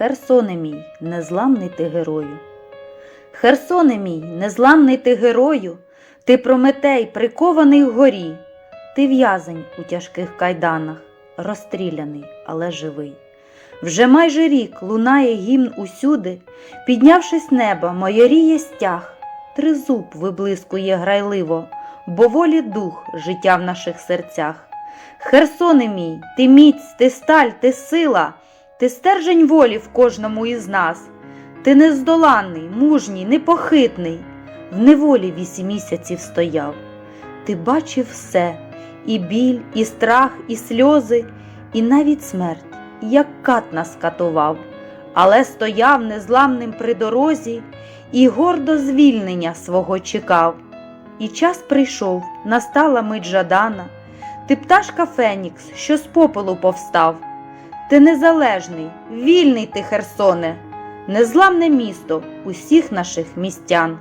Херсоне мій, незламний ти герою. Херсоне мій, незламний ти герою, ти Прометей, прикований вгорі, ти в'язень у тяжких кайданах, розстріляний, але живий. Вже майже рік лунає гімн усюди, піднявшись неба, майоріє стяг, тризуб виблискує грайливо, бо волі дух життя в наших серцях. Херсоне мій, ти міць, ти сталь, ти сила, ти стержень волі в кожному із нас. Ти нездоланний, мужній, непохитний, в неволі вісім місяців стояв. Ти бачив все і біль, і страх, і сльози, і навіть смерть, як кат нас катував, але стояв незламним при дорозі і гордо звільнення свого чекав. І час прийшов, настала мить жадана. Ти пташка Фенікс, що з попелу повстав. Ти незалежний, вільний ти, Херсоне, незламне місто усіх наших містян.